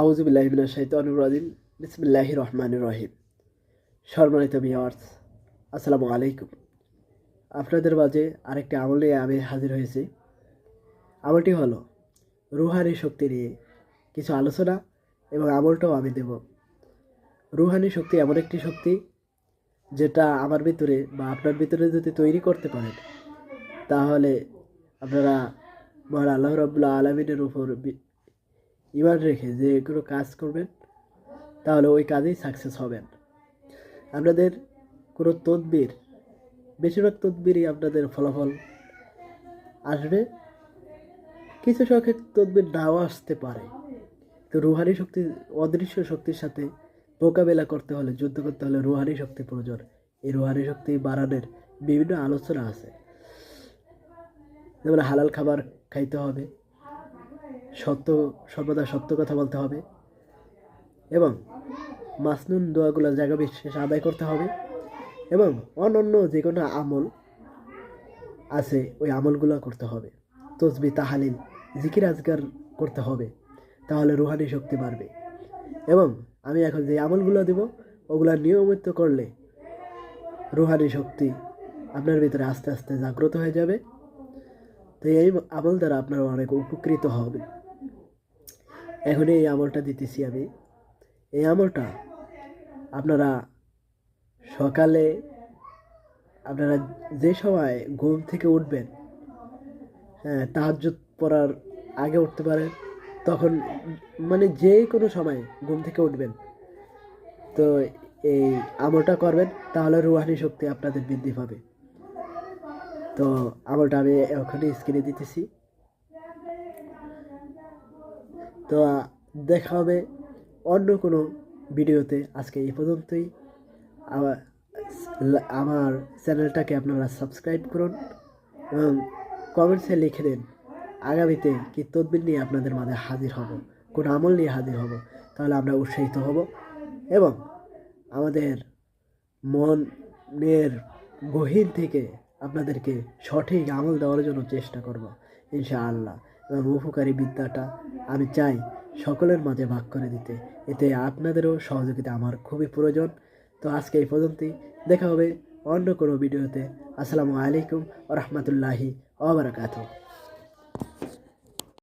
আউজুবিল্লাহিমিনা শাইতানুর রাজিম। বিসমিল্লাহি রহমান রহিম। সম্মানিত ভিওয়ার্স আসসালামু আলাইকুম। আপনাদের মাঝে আরেকটি আমল নিয়ে আমি হাজির হয়েছি। আমলটি হলো রুহানি শক্তি নিয়ে কিছু আলোচনা এবং আমলটাও আমি দেব। রুহানি শক্তি এমন একটি শক্তি যেটা আমার ভিতরে বা আপনার ভিতরে যদি তৈরি করতে পারেন, তাহলে আপনারা মহান আল্লাহ রবুল্লা আলমিনের উপর ইমান রেখে যে কোনো কাজ করবেন, তাহলে ওই কাজেই সাকসেস হবেন। আপনাদের কোনো তদবির, বেশিরভাগ তদবিরই আপনাদের ফলাফল আসবে। কিছু সংখ্যক তদবির নাও আসতে পারে। তো রুহানি শক্তি, অদৃশ্য শক্তির সাথে মোকাবেলা করতে হলে, যুদ্ধ করতে হলে রুহানি শক্তি প্রয়োজন। এই রুহানি শক্তি বাড়ানোর বিভিন্ন আলোচনা আছে। যেমন হালাল খাবার খাইতে হবে সত্য, সর্বদা সত্য কথা বলতে হবে। এবং মাসনুন দোয়াগুলো জায়গা বিশেষ আদায় করতে হবে। এবং অনন্য যে কোনো আমল আছে, ওই আমলগুলো করতে হবে। তসবি, তাহালিল, জিকির আজগার করতে হবে। তাহলে রুহানি শক্তি বাড়বে। এবং আমি এখন যে আমলগুলো দেব, ওগুলো নিয়মিত করলে রুহানি শক্তি আপনার ভিতরে আস্তে আস্তে জাগ্রত হয়ে যাবে। তো এই আমল দ্বারা আপনারা অনেক উপকৃত হবেন। এখন এই আমলটা দিতেছি আমি। এই আমলটা আপনারা সকালে আপনারা যে সময় ঘুম থেকে উঠবেন হ্যাঁ তাহাজ্জুদ পড়ার আগে উঠতে পারেন, তখন মানে যে কোনো সময় ঘুম থেকে উঠবেন। তো এই আমলটা করবেন, তাহলে রুহানি শক্তি আপনাদের বৃদ্ধি পাবে। তো আমলটা আমি ওখানে স্ক্রিনে দিতেছি। তো দেখা হবে অন্য কোনো ভিডিওতে। আজকে এই পর্যন্তই। আমার আমার চ্যানেলটাকে আপনারা সাবস্ক্রাইব করুন এবং কমেন্টসে লিখে দিন, আগামীতে কি তদবির নিয়ে আপনাদের মাঝে হাজির হব, কোন আমল নিয়ে হাজির হব, তাহলে আমরা উৎসাহিত হব এবং আমাদের মনের গহীন থেকে আপনাদেরকে সঠিক আমল দেওয়ার জন্য চেষ্টা করব, ইনশাআল্লাহ। এবং উপকারী বিদ্যাটা আমি চাই সকলের মাঝে ভাগ করে দিতে। এতে আপনাদেরও সহযোগিতা আমার খুবই প্রয়োজন। তো আজকে এই পর্যন্তই। দেখা হবে অন্য কোনো ভিডিওতে। আসসালামু আলাইকুম রহমতুল্লাহি ওবরাকাতুহ